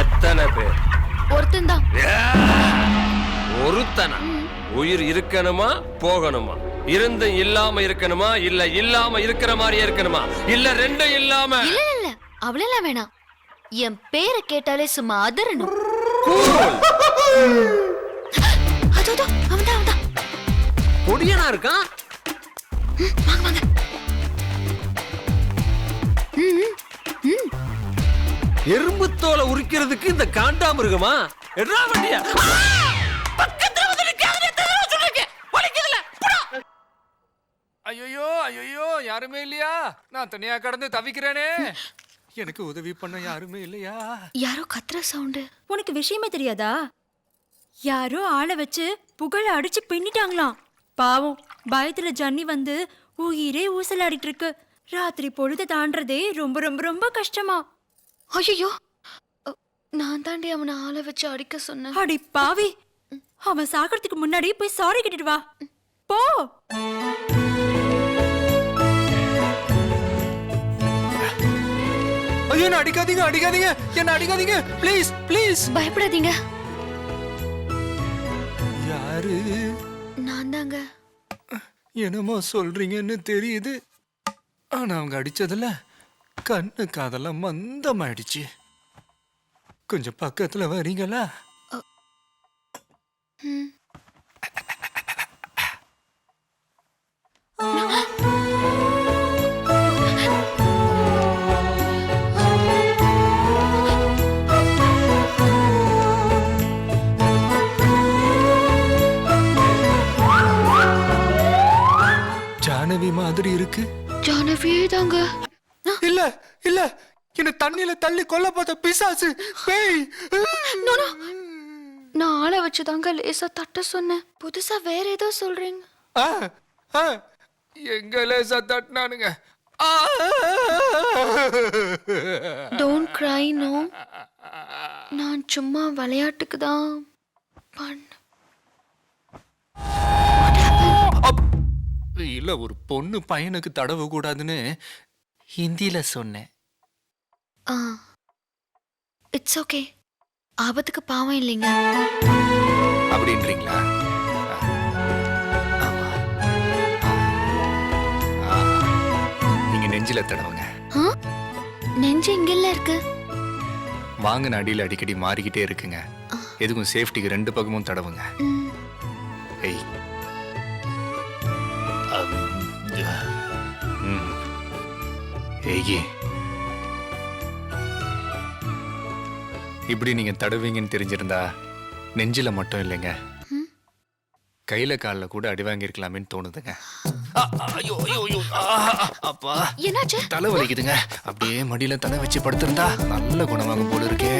எத்தனை பேர்? ஒருத்தன் தான். ஒருத்தனா? உயிர் இருக்கணுமா போகணுமா? இருந்து இல்லாம இருக்கணுமா? இல்ல இல்லாம இருக்கிற மாதிரியே இருக்கணுமா? இல்ல ரெண்டும் இல்லாம? இல்ல இல்ல அவ்வளவு வேணாம். என் பேரை கேட்டாலே சும்மா அதறணும் கூல். அதோ அதோ, அவன்தான் அவன்தான் பொடியனா இருக்கான்? வாங்க வாங்க. எறும்பு தோலை உரிக்கிறதுக்கு இந்த காண்டாமிருகமா? வலிக்குதுல புடா. ஐயோ ஐயோ யாருமே இல்லையா? நான் தனியா கடந்து தவிக்கிறேனே. எனக்கு உதவி பண்ண யாருமே இல்லையா? யாரோ கத்துற சவுண்டு. உனக்கு விஷயமே தெரியாதா? யாரோ ஆளை வச்சு புகழ அடிச்சு பின்னிட்டாங்களாம். பாவம் பயத்துல ஜன்னி வந்து உயிரே ஊசலாடிட்டு இருக்கு. ராத்திரி பொழுது தாண்டறதே ரொம்ப ரொம்ப ரொம்ப கஷ்டமா. ஐயோ நான் தாண்டி அவனை ஆளை வச்சு அடிக்க சொன்னேன். அடி பாவி. அவன் சாகிறதுக்கு முன்னாடி போய் சாரி கேட்டுட்டு வா. போ. ஐயோ என்ன அடிக்காதீங்க அடிக்காதீங்க. என்ன அடிக்காதீங்க. ப்ளீஸ் ப்ளீஸ் பயப்படாதீங்க. யாரு? நான் தாங்க. என்னமோ சொல்றீங்கன்னு தெரியுது. ஆனா அவங்க அடிச்சதுல கண்ணு காதெல்லாம் மந்தமாயிடுச்சு. கொஞ்சம் பக்கத்துல வரீங்களா. ஜானவி மாதிரி இருக்கு. ஜானவியே தாங்க. இல்ல இல்ல. என்ன தண்ணியில தள்ளி கொல்ல பார்த்த பிசாசு. பேய். நான் ஆளை வச்சு தாங்க லேசா தட்ட சொன்னேன். புதுசா வேற ஏதோ சொல்றீங்க. எங்க லேசா தட்டினானுங்க! டோன்ட் கிரை நோ நான் சும்மா விளையாட்டுக்கு தான் பண்ண! இல்ல ஒரு பொண்ணு பையனுக்கு தடவ கூடாதுன்னு ஹிந்தில சொன்னேன். ஆ. இட்ஸ் ஓகே ஆபத்துக்கு பாவம் இல்லைங்க. அப்படின்றீங்களா? ஆமா. ஆ. நீங்க நெஞ்சில தடவுங்க. ஆ? நெஞ்சு இங்கெல்லாம் இருக்கு. வாங்கின அடியில் அடிக்கடி மாறிக்கிட்டே இருக்குங்க. எதுக்கும் சேஃப்டிக்கு ரெண்டு பக்கமும் தடவுங்க. ம், ஏய். அம். ஏய் இப்படி நீங்க தடுவீங்கன்னு தெரிஞ்சிருந்தா நெஞ்சில மட்டும் இல்லைங்க. கையில காலில் கூட அடி வாங்கியிருக்கலாமேன்னு தோணுதுங்க. ஆ, ஐயோ ஐயோ ஐயோ ஆ, அப்பா. என்னாச்சு? தலை வலிக்குதுங்க. அப்படியே மடியில தலை வச்சு படுத்திருந்தா நல்ல குணமாகும் போல இருக்கே.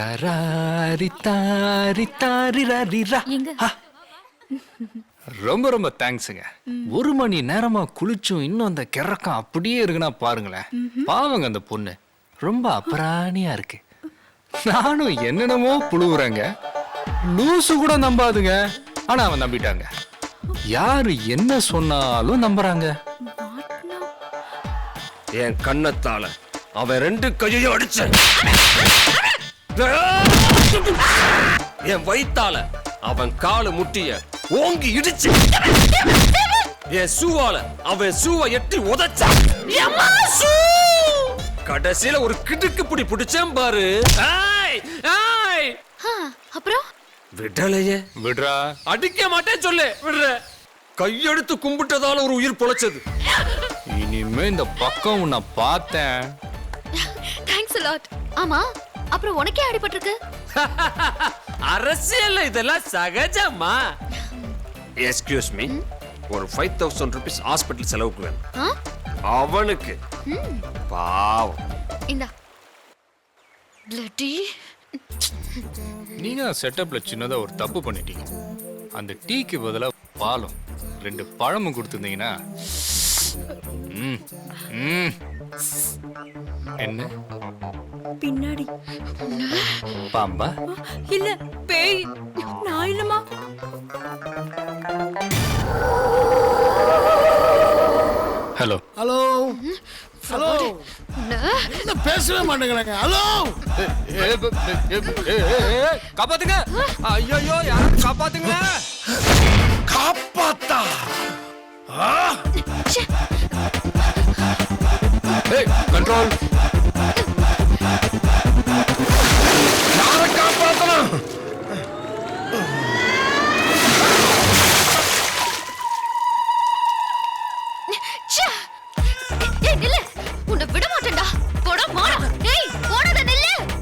தராரி தாரி தாரி ரரிரா. எங்க. ரொம்ப ரொம்ப தேங்க்ஸுங்க. ஒரு மணி நேரமா குளிச்சும் இன்னும் அந்த கிறக்கம் அப்படியே இருக்குன்னா பாருங்களேன். பாவங்க அந்த பொண்ணு. ரொம்ப அபராணியா இருக்கு. நானும் என்னென்னமோ புழுவுறேங்க. லூசு கூட நம்பாதுங்க. ஆனா அவன் நம்பிட்டாங்க. யாரு என்ன சொன்னாலும் நம்புறாங்க. என் கண்ணத்தால அவன் ரெண்டு கையையும் அடிச்சேன். என் வயித்தால அவன் காலு முட்டிய ஓங்கி இடிச்சு. என் சூவால அவன் சூவை எட்டி உதைச்சான் எம்மா, சூ! கடைசியில ஒரு கிடுக்கு பிடி பிடிச்சேன் பாரு. அப்புறம்? விடலையே. விடுறா. அடிக்க மாட்டேன் சொல்லு விடுற. கையெடுத்து கும்பிட்டதால ஒரு உயிர் பொழைச்சது. இனிமே இந்த பக்கம் உன்னை பார்த்தேன். தேங்க்ஸ் லாட் ஆமா அப்புறம் உனக்கே அடிபட்டிருக்கு அரசியல் இதெல்லாம் சகஜமா? Excuse me. ஒரு ஃபைவ் தௌசண்ட் ருபீஸ் ஹாஸ்பிட்டல் செலவுக்கு வேணும்? அவனுக்கு. பாவம். இந்தா. பிளட்டி நீங்க செட்டப்ல சின்னதா ஒரு தப்பு பண்ணிட்டீங்க. அந்த டீக்கு பதிலா பாலும் ரெண்டு பழமும் கொடுத்துருந்தீங்கன்னா. என்ன பின்னாடி. பாம்பா? இல்ல பேய். நான் இல்லம்மா. ஹலோ. ஹலோ. ஹலோ. என்ன? பேசவே மாட்டேங்கிறாங்க. ஹலோ. காப்பாத்துங்க. ஐயோ யாரும் காப்பாத்துங்க காப்பாத்தா?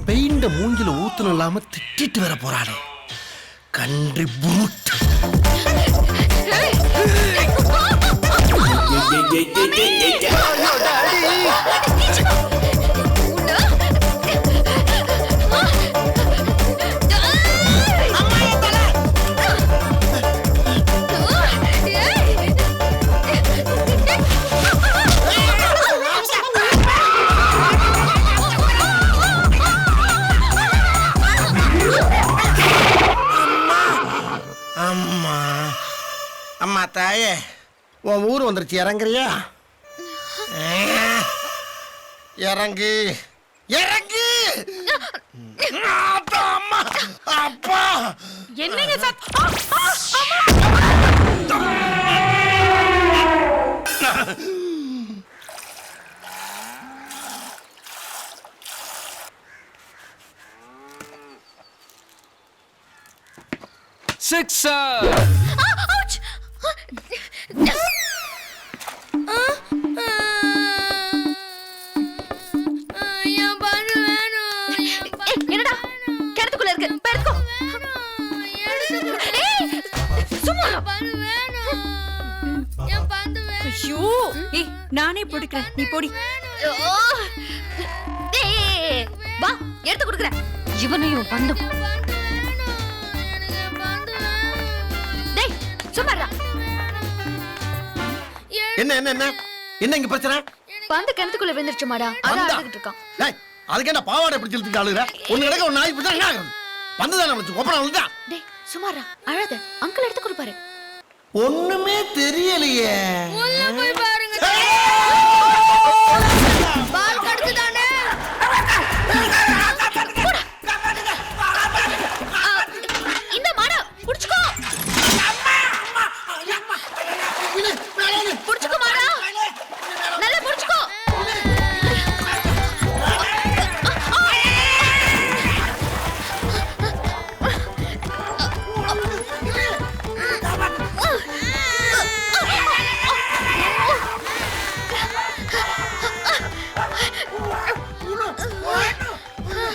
பெயிண்ட மூஞ்சில ஊத்தணும் இல்லாம திட்டிட்டு வர போறானே கன்றி புருட் ஏய் அம்மா அம்மா. தாயே. உன் ஊர் வந்துருச்சு இறங்குறியா? இறங்கு. இறங்கு. அம்மா. அப்பா. என்னங்க சிக்ஸர் நானே போட்டுக்கிறேன். நீ போடி. வா எடுத்து கொடுக்குறேன். இவனையும் பந்தும் டேய் சும்மா இருடா. என்ன என்ன என்ன? என்ன இங்க பிரச்சனை? பந்து கிணத்துக்குள்ள விழுந்துருச்சுமாடா. அதான் பந்தா? அழுதுகிட்டு இருக்கான். டேய், அதுக்கு என்ன பாவாடை பிடிச்சி இழுத்துட்டு அழுகுற? ஒண்ணு கிடக்க ஒரு நாய் பிடிச்சா என்ன ஆகுறது வந்துதானே வச்சு கொப்பரம் வந்துட்டான் டேய் அழாத. அங்கிள் எடுத்து கொடுப்பாரு. ஒண்ணுமே தெரியலையே.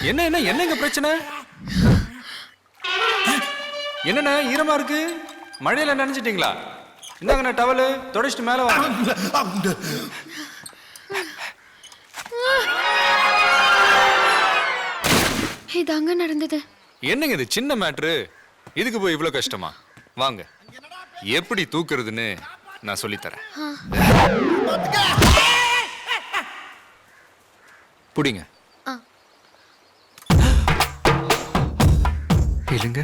என்ன என்ன என்னங்க பிரச்சனை? என்னண்ணே ஈரமா இருக்கு? மழையில நனைஞ்சிட்டீங்களா? இந்தாங்கண்ணே டவலு தொடச்சிட்டு மேல வாங்க. இது அங்க நடந்தது. என்னங்க இது சின்ன மேட்ரு? இதுக்கு போய் இவ்வளோ கஷ்டமா? வாங்க. எப்படி தூக்குறதுன்னு நான் சொல்லித்தரேன். புடிங்க. ஆ.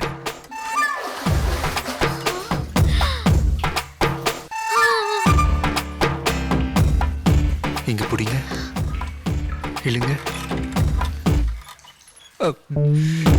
இங்க புடிங்க இழுங்க இழுங்க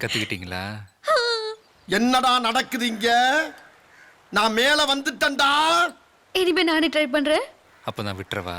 கத்துக்கிட்டீங்களா? என்னடா நடக்குது இங்க? நான் மேல வந்துட்டேன்டா. இனிமே நானே ட்ரை பண்றேன். அப்ப நான் விட்டுறவா!